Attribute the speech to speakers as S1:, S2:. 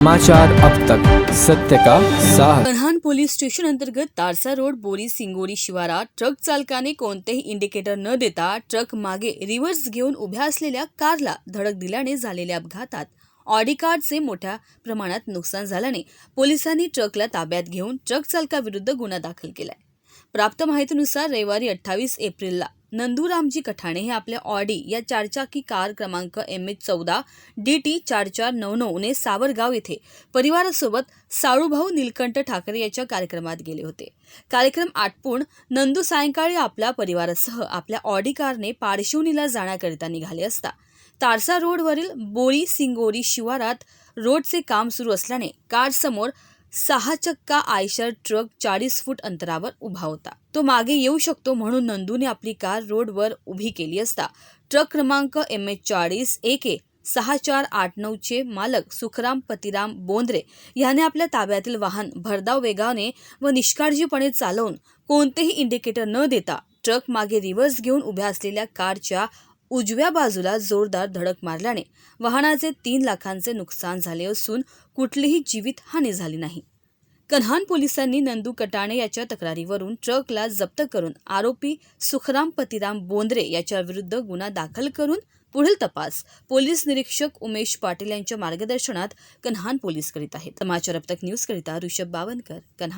S1: समाचार अब तक। सत्य का साहस
S2: कन्हान पोलीस स्टेशन अंतर्गत तारसा रोड बोरी सिंगोरी शिवारात ट्रक चालकाने कोणतेही इंडिकेटर न देता ट्रक मागे रिव्हर्स घेऊन उभ्या असलेल्या कारला धडक दिल्याने झालेल्या अपघातात ऑडी कारचे मोठ्या प्रमाणात नुकसान झाल्याने पोलिसांनी ट्रकला ताब्यात घेऊन ट्रक चालकाविरुद्ध गुन्हा दाखल केलाय. प्राप्त माहितीनुसार रविवारी अठ्ठावीस एप्रिलला नंदूरामजी कठाणे हे आपल्या ऑडी या चारचाकी कार क्रमांक एम एच चौदा डी टी चार चार नऊ नऊने सावरगाव येथे परिवारासोबत साळूभाऊ नीलकंठ ठाकरे याच्या कार्यक्रमात गेले होते. कार्यक्रम आटपून नंदू सायंकाळी आपल्या परिवारासह आपल्या ऑडी कारने पारशिवनीला जाण्याकरिता निघाले असता. तारसा रोडवरील बोळी सिंगोरी शिवारात रोडचे काम सुरू असल्याने कार समोर सहा चक्का आयशर ट्रक चाळीस फूट अंतरावर उभा होता. तो मागे येऊ शकतो म्हणून नंदूने आपली कार रोडवर उभी केली असता. ट्रक क्रमांक एम एच चाळीस एके सहा चार आठ नऊचे मालक सुखराम पतिराम बोंद्रे याने आपल्या ताब्यातील वाहन भरधाव वेगाने व निष्काळजीपणे चालवून कोणतेही इंडिकेटर न देता ट्रक मागे रिव्हर्स घेऊन उभ्या असलेल्या कारच्या उजव्या बाजूला जोरदार धडक मारल्याने वाहनाचे तीन लाखांचे नुकसान झाले असून कुठलीही जीवितहानी झाली नाही. कन्हान पोलिसांनी नंदू कटाणे याच्या तक्रारीवरून ट्रकला जप्त करून आरोपी सुखराम पतिराम बोंद्रे याच्या विरुद्ध गुन्हा दाखल करून पुढील तपास पोलीस निरीक्षक उमेश पाटील यांच्या मार्गदर्शनात कन्हान पोलीस करीत आहेत. समाचार अब तक न्यूज करिता ऋषभ बावनकर कन्हान.